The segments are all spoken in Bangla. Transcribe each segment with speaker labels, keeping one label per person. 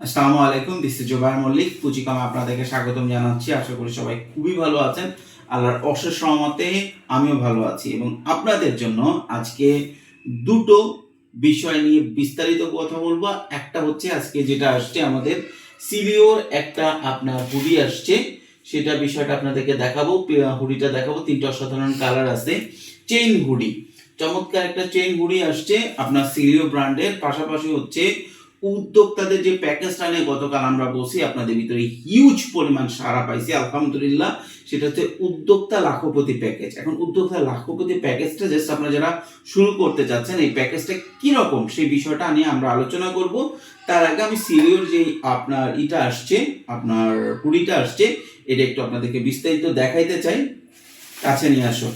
Speaker 1: আসসালামু আলাইকুম দিস ইজ জোবাই মল্লিক পুচিকামে আপনাদেরকে স্বাগতম জানাচ্ছি। আশা করি সবাই খুবই ভালো আছেন। আল্লাহর অশেষ রহমতে আমিও ভালো আছি এবং আপনাদের জন্য আজকে দুটো বিষয় নিয়ে বিস্তারিত কথা বলব। একটা হচ্ছে আজকে যেটা আসছে আমাদের সিলিওর একটা আপনার হুডি আসছে। সেটা বিষয়টা আপনাদেরকে দেখাবো হুডিটা দেখাবো। তিনটা অসাধারণ কালার আছে। Chain hoodie. চমৎকার একটা চেইন হুডি আসছে আপনার সিলিও ব্র্যান্ডের। পাশাপাশি হচ্ছে উদ্যোক্তাদের যে প্যাকেজটা নিয়ে গতকাল আমরা বসি, আপনাদের ভিতরে হিউজ পরিমাণ সারা পাইছি। আলহামদুলিল্লাহ, সেটা হচ্ছে উদ্যোক্তা লাখপতি প্যাকেজ এখন উদ্যোক্তা লাখপতি প্যাকেজটা জাস্ট আপনারা যারা শুরু করতে চাচ্ছেন এই প্যাকেজটা কীরকম সেই বিষয়টা নিয়ে আমরা আলোচনা করব। তার আগে আমি সিরিয়র যে আপনার ইটা আসছে, আপনার কুড়িটা আসছে, এটা একটু আপনাদেরকে বিস্তারিত দেখাইতে চাই। কাছে নিয়ে আসো।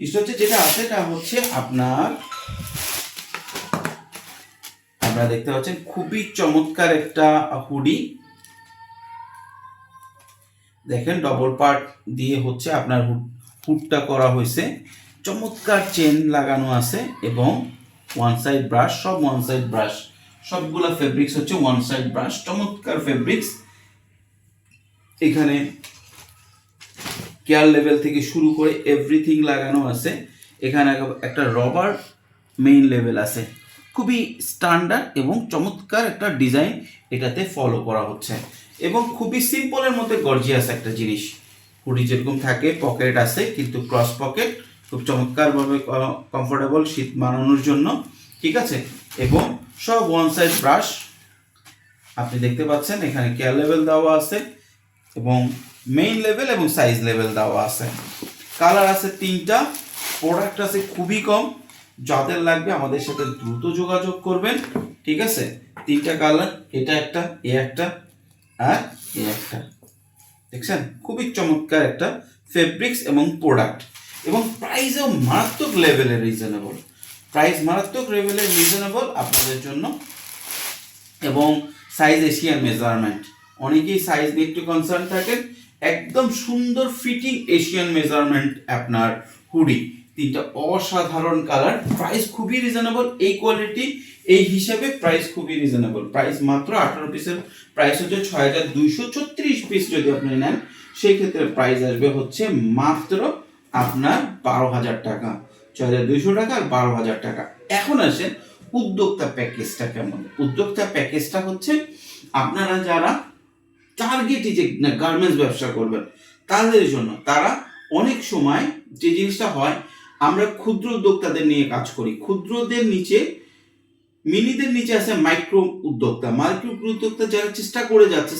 Speaker 1: ইস্ট হচ্ছে যেটা আছে, এটা হচ্ছে আপনার আপনারা দেখতে পাচ্ছেন, খুবই চমৎকার একটা হুডি। দেখেন ডবল পার্ট দিয়ে হচ্ছে আপনার হুডটা করা হয়েছে। চমৎকার চেন লাগানো আছে এবং ওয়ান সাইড ব্রাশ সব ওয়ান সাইড ব্রাশ সবগুলা ফেব্রিক্স হচ্ছে ওয়ান সাইড ব্রাশ চমৎকার ফেব্রিক্স এখানে কেয়ার লেভেল থেকে শুরু করে এভরিথিং লাগানো আছে। এখানে একটা রবার মেইন লেভেল আছে। খুবই স্ট্যান্ডার্ড এবং চমৎকার একটা ডিজাইন এটাতে ফলো করা হচ্ছে। এবং খুবই সিম্পলের মধ্যে গর্জিয়াস একটা জিনিস। হুডি যেরকম থাকে পকেট আছে, কিন্তু ক্রস পকেট খুব চমৎকারভাবে কমফোর্টেবল শীত মানানোর জন্য, ঠিক আছে? এবং সব ওয়ান সাইড ব্রাশ আপনি দেখতে পাচ্ছেন এখানে কেয়ার লেভেল দেওয়া আছে এবং মেইন লেভেল এবং সাইজ লেভেল দেওয়া আছে। কালার আছে তিনটা প্রোডাক্ট আছে খুবই কম যাদের লাগবে আমাদের সাথে দ্রুত যোগাযোগ করবেন, ঠিক আছে? তিনটা কালার এটা একটা, এ একটা, আর এ একটা। দেখছেন? খুবই চমৎকার একটা ফেব্রিক্স এবং প্রোডাক্ট এবং প্রাইসও মারাত্মক লেভেলের রিজনেবল প্রাইস মারাত্মক লেভেলের রিজনেবল আপনাদের জন্য। এবং সাইজ এশিয়ান মেজারমেন্ট অনেকেই সাইজ নিয়ে একটু কনসার্ন থাকেন। একদম সুন্দর ফিটিং এশিয়ান মেজারমেন্ট আপনার হুডি তিনটা অসাধারণ কালার প্রাইস খুবই রিজনেবল এই কোয়ালিটি এই হিসাবে প্রাইস খুবই রিজনেবল প্রাইস মাত্র আঠারো পিসের প্রাইস হচ্ছে ছয় হাজার দুইশো ছত্রিশ পিস যদি আপনি নেন সেই ক্ষেত্রে প্রাইস আসবে হচ্ছে মাত্র আপনার বারো হাজার টাকা। ছয় হাজার দুইশো টাকা আর বারো হাজার টাকা। এখন আসেন উদ্যোক্তা প্যাকেজটা কেমন? উদ্যোক্তা প্যাকেজটা হচ্ছে আপনারা যারা টার্গেটে যে গার্মেন্টস ব্যবসা করবেন, তাদের জন্য তারা অনেক সময় যে জিনিসটা হয় আমরা ক্ষুদ্র উদ্যোক্তাদের নিয়ে কাজ করি। ক্ষুদ্রদের নিচে মিনিদের নিচে আছে মাইক্রো উদ্যোক্তা। মাইক্রো উদ্যোক্তা যারা চেষ্টা করে যাচ্ছে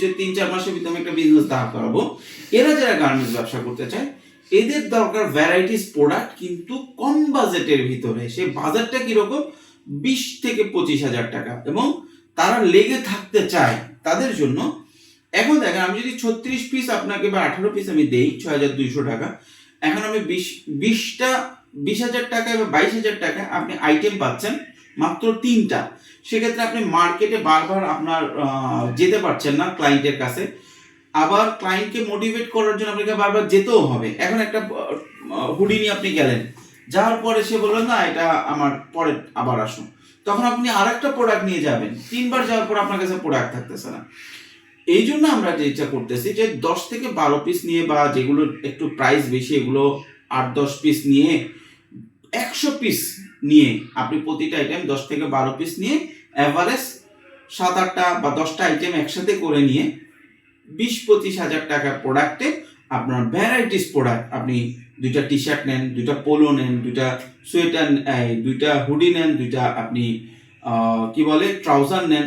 Speaker 1: যে তিন চার মাসের ভিতরে আমি একটা বিজনেস দাঁড় করাবো। এরা যারা গার্মেন্টস ব্যবসা করতে চায়, এদের দরকার ভ্যারাইটিস প্রোডাক্ট কিন্তু কম বাজেটের ভিতরে। সে বাজারটা কীরকম? বিশ থেকে পঁচিশ হাজার টাকা। এবং তারা লেগে থাকতে চায় তাদের জন্য। এখন দেখেন, আমি যদি ছত্রিশ পিস আপনাকে বা আঠারো পিস আমি দেই, ছয় হাজার দুইশো টাকা। এখন আমি বিশ, বিশটা, বিশ হাজার টাকায় বা বাইশ হাজার টাকায় আপনি আইটেম পাচ্ছেন মাত্র তিনটা। সেক্ষেত্রে আপনি মার্কেটে বারবার আপনার যেতে পারছেন না ক্লায়েন্টের কাছে। আবার ক্লায়েন্টকে মোটিভেট করার জন্য আপনাকে বারবার যেতেও হবে। এখন একটা হুডি নিয়ে আপনি গেলেন, যাওয়ার পরে সে বললেন না, এটা আমার পরে আবার আসুন। তখন আপনি আর একটা প্রোডাক্ট নিয়ে যাবেন। তিনবার যাওয়ার পর আপনার কাছে প্রোডাক্ট থাকতেছে না। এই জন্য আমরা যেটা করতেছি যে দশ থেকে বারো পিস নিয়ে বা যেগুলো একটু প্রাইস বেশি, এগুলো আট, দশ পিস নিয়ে, একশো পিস নিয়ে আপনি প্রতিটা আইটেম দশ থেকে বারো পিস নিয়ে অ্যাভারেজ সাত, আটটা বা দশটা আইটেম একসাথে করে নিয়ে বিশ, পঁচিশ হাজার টাকার প্রোডাক্টে আপনার ভ্যারাইটিস প্রোডাক্ট আপনি দুইটা টি শার্ট নেন, দুইটা পোলো নেন, দুইটা সোয়েটার দুইটা হুডি নেন, দুইটা আপনি কি বলে ট্রাউজার নেন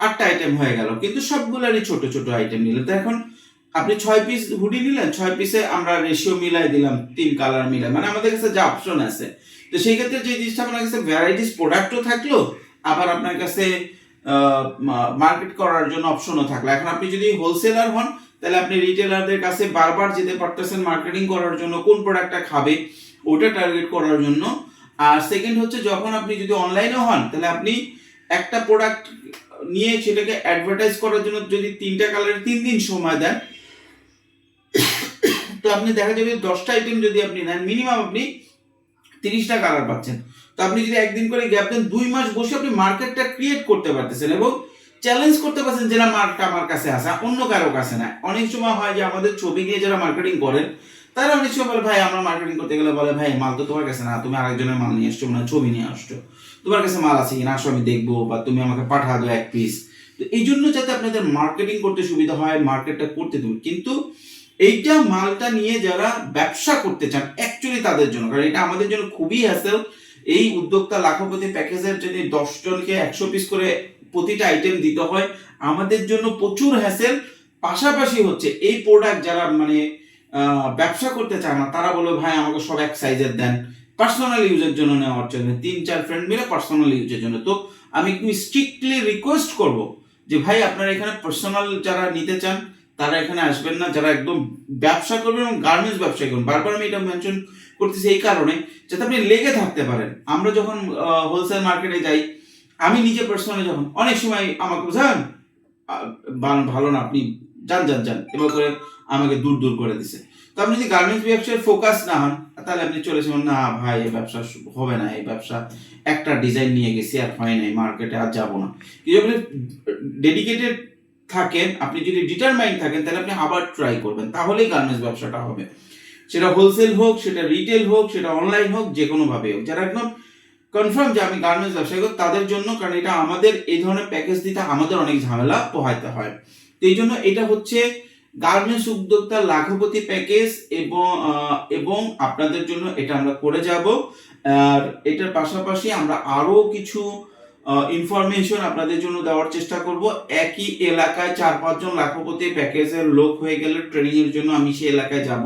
Speaker 1: আটটা আইটেম হয়ে গেল। কিন্তু সবগুলোরই ছোট ছোট আইটেম নিলেন তো এখন আপনি ছয় পিস হুডি নিলেন, ছয় পিসে আমরা রেশিও মিলাই দিলাম, তিন কালার মিলাই। মানে আমাদের কাছে যা অপশন আছে। তো সেই ক্ষেত্রে যে জিনিসটা আপনার কাছে ভ্যারাইটিস প্রোডাক্টও থাকল, আবার আপনার কাছে মার্কেট করার জন্য অপশনও থাকল। এখন আপনি যদি হোলসেলার হন, তাহলে আপনি রিটেলারদের কাছে বারবার যেতে পারতেছেন মার্কেটিং করার জন্য, কোন প্রোডাক্টটা খাবে, ওটা টার্গেট করার জন্য। আর সেকেন্ড হচ্ছে, যখন আপনি যদি অনলাইনে হন, তাহলে আপনি একটা প্রোডাক্ট নিয়ে সেটাকে অ্যাডভার্টাইজ করার জন্য যদি তিনটা কালারের তিন দিন সময় দেন, তো আপনি দেখা যাবে দশটা আইটেম যদি আপনি নেন মিনিমাম আপনি তিরিশটা কালার পাচ্ছেন। তো আপনি যদি একদিন করে গ্যাপ দেন, দুই মাস বসে আপনি মার্কেটটা ক্রিয়েট করতে পারতেছেন এবং চ্যালেঞ্জ করতে পারছেন যে না মার্কটা আমার কাছে আসা অন্য কারও কাছে না। অনেক সময় হয় যে আমাদের ছবি দিয়ে যারা মার্কেটিং করেন, তারা অনেক সময় বলে, ভাই, আমরা মার্কেটিং করতে গেলে বলে, ভাই মাল তো তোমার কাছে না, তুমি আরেকজনের মাল নিয়ে আসছো মানে ছবি নিয়ে আসছো। তোমার কাছে মাল আছে কিনা, আসো আমি দেখব, বা তুমি আমাকে পাঠা দাও এক পিস তো এই জন্য যাতে আপনাদের মার্কেটিং করতে সুবিধা হয় মার্কেটটা করতে দেবে কিন্তু এইটা মালটা নিয়ে যারা ব্যবসা করতে চান অ্যাকচুয়ালি তাদের জন্য। কারণ এটা আমাদের জন্য খুবই হ্যাসেল এই উদ্যোক্তা লাখপতি প্যাকেজের যদি দশ জনকে একশো পিস করে প্রতিটা আইটেম দিতে হয়। আমাদের জন্য প্রচুর হ্যাসেল পাশাপাশি হচ্ছে এই প্রোডাক্ট যারা মানে ব্যবসা করতে চায় না, তারা বলে ভাই, আমাকে সব এক সাইজের দেন। পার্সোনাল ইউজের জন্য নেওয়ার জন্য তিন, চার ফ্রেন্ড মিলে পার্সোনাল ইউজের জন্য। তো আমি একটু স্ট্রিক্টলি রিকোয়েস্ট করব যে ভাই, আপনারা এখানে পার্সোনাল যারা নিতে চান, তারা এখানে আসবেন না। যারা একদম ব্যবসা করবেন এবং গার্মেন্টস ব্যবসা করবেন। বারবার আমি এটা মেনশন করতেছি এই কারণে, যাতে আপনি লেগে থাকতে পারেন। আমরা যখন হোলসেল মার্কেটে যাই, আমি নিজে পার্সোনালি যখন, অনেক সময় আমাকে বুঝান ভালো না, আপনি যান যান যান। এবার করে আমাকে দূর দূর করে দিছে। তো আপনি যদি গার্মেন্টস ব্যবসায় ফোকাস না হন, তাহলে আপনি চলে যাবেন, না ভাই, এই ব্যবসা হবে না, এই ব্যবসা একটা ডিজাইন নিয়ে গেছি, আর হয় নাই মার্কেটে আর যাব না। আপনি ডেডিকেটেড থাকেন, আপনি যদি ডিটারমাইন্ড থাকেন, তাহলে আপনি আবার ট্রাই করবেন, তাহলেই গার্মেন্টস ব্যবসাটা হবে। সেটা হোলসেল হোক, সেটা রিটেল হোক, সেটা অনলাইন হোক, যে কোনোভাবে হোক। যারা একদম কনফার্ম যে আমি গার্মেন্টস ব্যবসা করব তাদের জন্য, কারণ এটা আমাদের এই ধরনের প্যাকেজ দিতে আমাদের অনেক ঝামেলা পোহাইতে হয়। তো এই জন্য এটা হচ্ছে গার্মেন্টস উদ্যোক্তা লাখপতি প্যাকেজ এবং এবং আপনাদের জন্য এটা আমরা করে যাব। আর এটার পাশাপাশি আমরা আরও কিছু ইনফরমেশন আপনাদের জন্য দেওয়ার চেষ্টা করব। একই এলাকায় চার পাঁচজন লাখপতি প্যাকেজের লোক হয়ে গেলে ট্রেনিং এর জন্য আমি সেই এলাকায় যাব।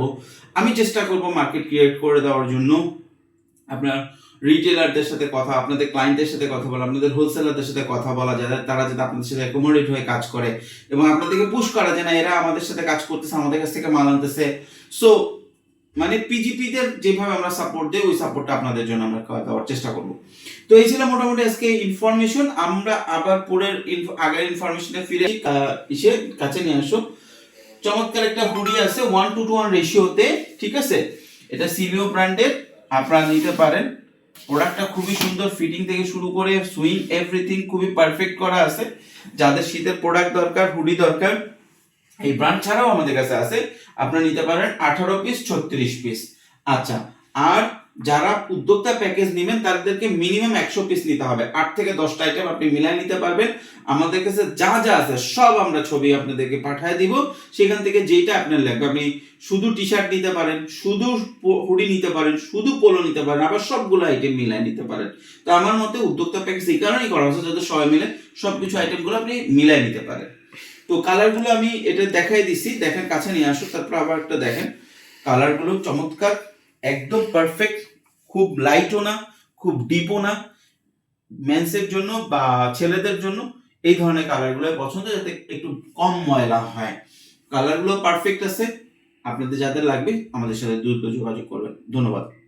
Speaker 1: আমি চেষ্টা করব মার্কেট ক্রিয়েট করে দেওয়ার জন্য। আপনার রিটেলারদের সাথে কথা, আপনাদের ক্লায়েন্টের সাথে কথা বলা, আপনাদের হোলসেলারদের সাথে কথা বলা যায় তারা যাতে আপনাদের সাথে অ্যাকোমোডেট হয়ে কাজ করে এবং আপনাদেরকে পুশ করা যায় না, এরা আমাদের সাথে কাজ করতেছে, আমাদের কাছ থেকে মাল আনতেছে। সো মানে পিজিপিদের যেভাবে আমরা সাপোর্ট দিই, ওই সাপোর্টটা আপনাদের জন্য আমরা দেওয়ার চেষ্টা করব। তো এই ছিল মোটামুটি আজকে ইনফরমেশন আমরা আবার পরের আগের ইনফরমেশনে ফিরে এসে কাছে নিয়ে আসো। চমৎকার একটা হুডি আছে ওয়ান টু টু ওয়ান রেশিওতে ঠিক আছে? এটা সিলিও ব্র্যান্ডের আপনারা নিতে পারেন। প্রোডাক্টটা খুবই সুন্দর ফিটিং থেকে শুরু করে সুইং এভরিথিং খুবই পারফেক্ট করা আছে। যাদের শীতের প্রোডাক্ট দরকার হুডি দরকার, এই ব্র্যান্ড ছাড়াও আমাদের কাছে আছে। আপনারা নিতে পারেন আঠারো পিস ছত্রিশ পিস আচ্ছা আর যারা উদ্যোক্তা প্যাকেজ নেবেন, তাদেরকে মিনিমাম একশো পিস নিতে হবে। আট থেকে দশটা আইটেম আপনি মিলাই নিতে পারবেন। আমাদের কাছে যা যা আছে, সব আমরা ছবি আপনাদেরকে পাঠিয়ে দিব। সেখান থেকে যেটা আপনার লাগবে, আপনি শুধু টি শার্ট নিতে পারেন, শুধু হুডি নিতে পারেন, শুধু পোলো নিতে পারেন, আবার সবগুলো আইটেম মিলাই নিতে পারেন। তো আমার মতে উদ্যোক্তা প্যাকেজ এই কারণেই করা হচ্ছে, যাতে সবাই মিলে সবকিছু আইটেমগুলো আপনি মিলাই নিতে পারেন। তো কালারগুলো আমি এটা দেখাই দিছি দেখেন কাছে নিয়ে আসো তারপর আবার একটা দেখেন। কালারগুলো চমৎকার। একদম পারফেক্ট খুব লাইটও না, খুব ডিপও না। মেন্সের জন্য বা ছেলেদের জন্য এই ধরনের কালারগুলো পছন্দ, যাতে একটু কম ময়লা হয়। কালারগুলো পারফেক্ট আছে। আপনাদের যাদের লাগবে, আমাদের সাথে দ্রুত যোগাযোগ করবেন। ধন্যবাদ।